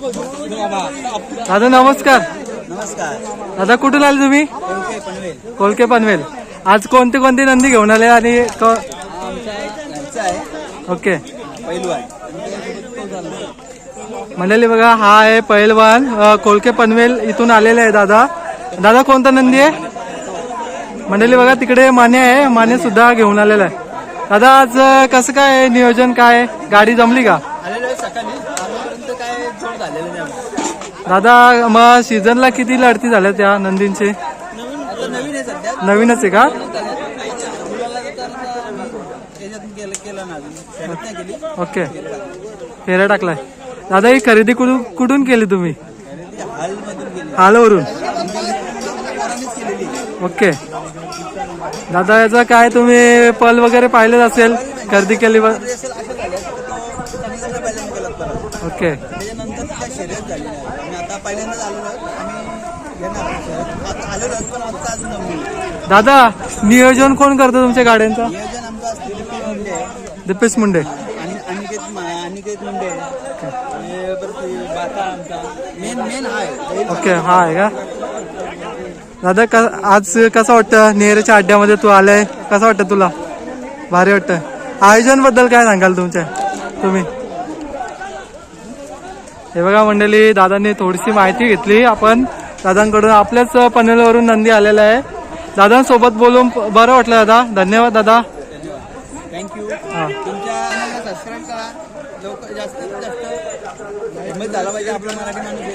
दादा नमस्कार. नमस्कार. दादा कुठून आले तुम्ही? कोलके पनवेल. आज कोणते कोणते नंदी घेऊन आले आणि ओके. मंडळी बघा हा आहे पहिलवान कोलके पनवेल इथून आलेले आहे दादा. दादा कोणता नंदी आहे? मंडळी बघा तिकडे माने आहे माने सुद्धा घेऊन आलेला आहे. दादा आज कसं काय? नियोजन काय? गाडी जमली का? झालेलं नाही. दादा मग सीझनला किती लढती झाल्या त्या नंदींचे? आता नवीन आहे सध्या. नवीनच आहे का? ओके. फेऱ्या टाकलाय. दादा ही खरेदी कुठून कुठून केली तुम्ही? हालवरून. ओके. दादा याचा काय तुम्ही पल वगैरे पाहिलेच असेल? खरेदी केली व- तरी असेल असं झालं तर तो चांगल्याला पहिल्यांदा केला परत ओके. त्याच्यानंतर ती काय शर्यत झाली नाही आणि आता पहिल्यांदाच आलेलो आहोत. आम्ही घेणार आहोत शर्यत. आता आलेलो आहोत, पण आता अजून जमली नाही. दादा नियोजन कोण करतं तुमच्या गाड्यांचं? नियोजन आमचं असतं दिलीप मुंडे. आहे दिपेश मुंडे. आणि अनिकेत मा- अनिकेत मुंडे. आणि परत हे बाता आमचा. मेन मेन हा आहे. ओके हा आहे का? दादा क आज कसं वाटतं? नेहरेच्या अड्ड्यामध्ये तू आलाय. कसं वाटतं तुला? भारी वाटतं आयोजनबद्दल काय सांगाल तुमच्या? तुम्ही? हे बघा मंडळी दादांनी थोडीशी माहिती घेतली. आपण दादांकडून आपल्याच पनवेलवरून नंदी आलेला आहे. दादांसोबत बोलून बरं वाटलं दादा. धन्यवाद दादा. थँक्यू हा. जास्त झाला पाहिजे आपला मराठी माणूस.